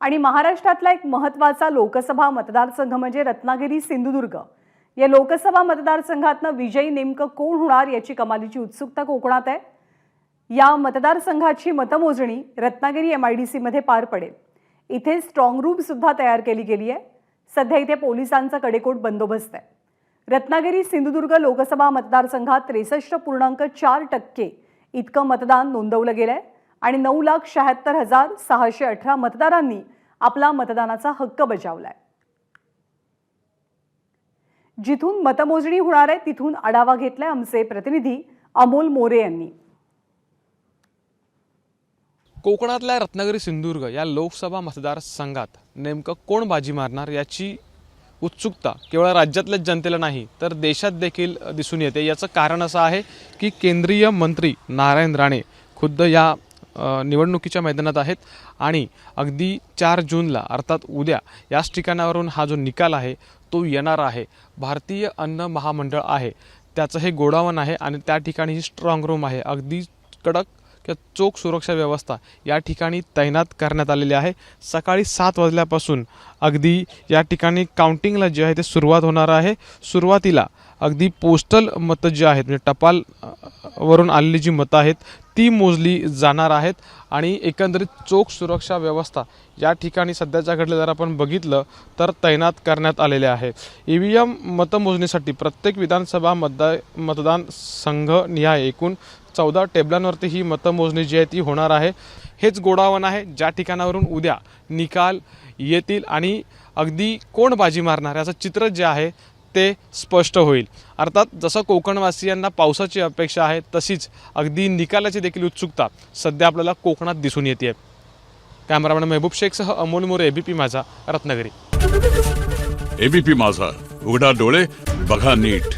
आणि महाराष्ट्रातला एक महत्त्वाचा लोकसभा मतदारसंघ म्हणजे रत्नागिरी सिंधुदुर्ग. या लोकसभा मतदारसंघातनं विजयी नेमकं कोण होणार याची कमालीची उत्सुकता कोकणात आहे. या मतदारसंघाची मतमोजणी रत्नागिरी एम आय डी सीमध्ये पार पडेल. इथे स्ट्रॉंग रूम सुद्धा तयार केली गेली आहे. सध्या इथे पोलिसांचा कडेकोट बंदोबस्त आहे. रत्नागिरी सिंधुदुर्ग लोकसभा मतदारसंघात त्रेसष्ट पूर्णांक चार टक्के इतकं मतदान नोंदवलं गेलं आहे आणि नऊ लाख शहात्तर हजार सहाशे अठरा मतदारांनी आपला मतदानाचा हक्क बजावलाय. जिथून मतमोजणी होणार आहे तिथून आढावा घेतलाय आमचे प्रतिनिधी अमोल मोरे यांनी. कोकणातल्या रत्नागिरी सिंधुदुर्ग या लोकसभा मतदारसंघात नेमकं कोण बाजी मारणार याची उत्सुकता केवळ राज्यातल्याच जनतेला नाही तर देशात देखील दिसून येते. याचं कारण असं आहे की केंद्रीय मंत्री नारायण राणे खुद्द या निवडणुकीच्या मैदानात आहेत. आणि अगदी चार जूनला अर्थात उद्या याच ठिकाणावरून हा जो निकाल आहे तो येणार आहे. भारतीय अन्न महामंडळ आहे. त्याचं हे गोडावण आहे आणि त्या ठिकाणी ही स्ट्रॉंग रूम आहे. अगदी कडक किंवा चोख सुरक्षा व्यवस्था या ठिकाणी तैनात करण्यात आलेली आहे. सकाळी सात वाजल्यापासून अगदी या ठिकाणी काउंटिंगला जे आहे ते सुरुवात होणार आहे. सुरुवातीला अगदी पोस्टल मतं जी आहेत म्हणजे टपाल वरून आलेली जी मतं आहेत ती मोजली जाणार आहेत. आणि एकंदरीत चोख सुरक्षा व्यवस्था या ठिकाणी सध्याच्याकडले जर आपण बघितलं तर तैनात करण्यात आलेले आहे ई व्ही एम मतमोजणीसाठी प्रत्येक विधानसभा मतदा मतदान संघ निहाय एकूण चौदा टेबलांवरती ही मतमोजणी जी आहे ती होणार आहे. हेच गोडावण आहे. ज्या ठिकाणावरून उद्या निकाल येतील आणि अगदी कोण बाजी मारणार याचं चित्र जे आहे ते स्पष्ट होईल. अर्थात जसं कोकणवासियांना पावसाची अपेक्षा आहे तशीच अगदी निकालाची देखील उत्सुकता सध्या आपल्याला कोकणात दिसून येते कॅमेरामॅन मेहबूब शेखसह अमोल मोरे एबीपी माझा रत्नागिरी. एबीपी माझा. उघडा डोळे बघा नीट.